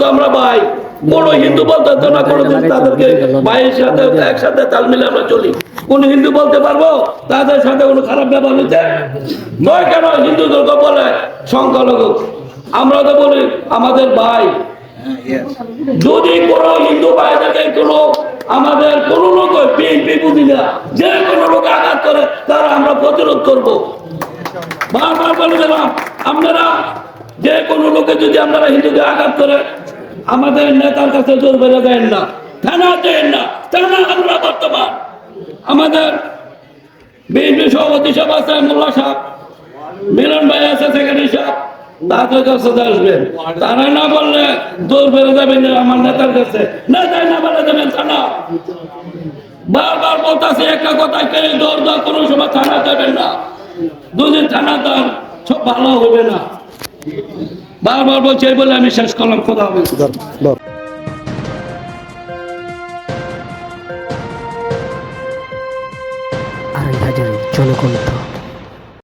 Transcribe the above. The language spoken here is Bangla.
তো আমরা ভাই কোন হিন্দু বলতে তো না কোনোদিন তাদেরকে ভাইয়ের সাথে একসাথে তাল মিলে আমরা চলি। কোন হিন্দু বলতে পারব? তাদের সাথে কোনো খারাপ ব্যবহার হচ্ছে নয় কেন হিন্দুদেরকে বলে? সংখ্যালঘু। আমরা তো বলি আমাদের ভাই। যদি কোনো হিন্দু ভাইদেরকে কোনো আমাদের কোন লোক বিএনপি বুঝি না যে কোনো লোক আঘাত করে তারা আমরা প্রতিরোধ করব। বারবার বলে দিলাম আপনারা যে কোনো লোকে যদি আপনারা হিন্দুকে আঘাত করে আমাদের নেতার কাছে জোর বেড়ে দেন না, থানা দেন না, থানা আমরা বর্তমান। আমাদের বিএনপি সভাপতি সাহেব আছে, মোল্লা সাহেব, মিলন ভাই আছে সেক্রেটারি সাহেব, তাদের কাছে আসবেন। তারা না বললে দৌড় বেড়ে যাবেন আমার নেতার কাছে। নেতাই না বলে দেবেন, থানা। বারবার বলতেছে একটা কথা কে দৌড় দাও কোনো সময় থানা যাবেন না। দুদিন থানা দান সব ভালো হবে না। বারবার বলছে এই বলে আমি শেষ করলাম খোদা হবে আড়াই হাজারের জনকণ্ঠ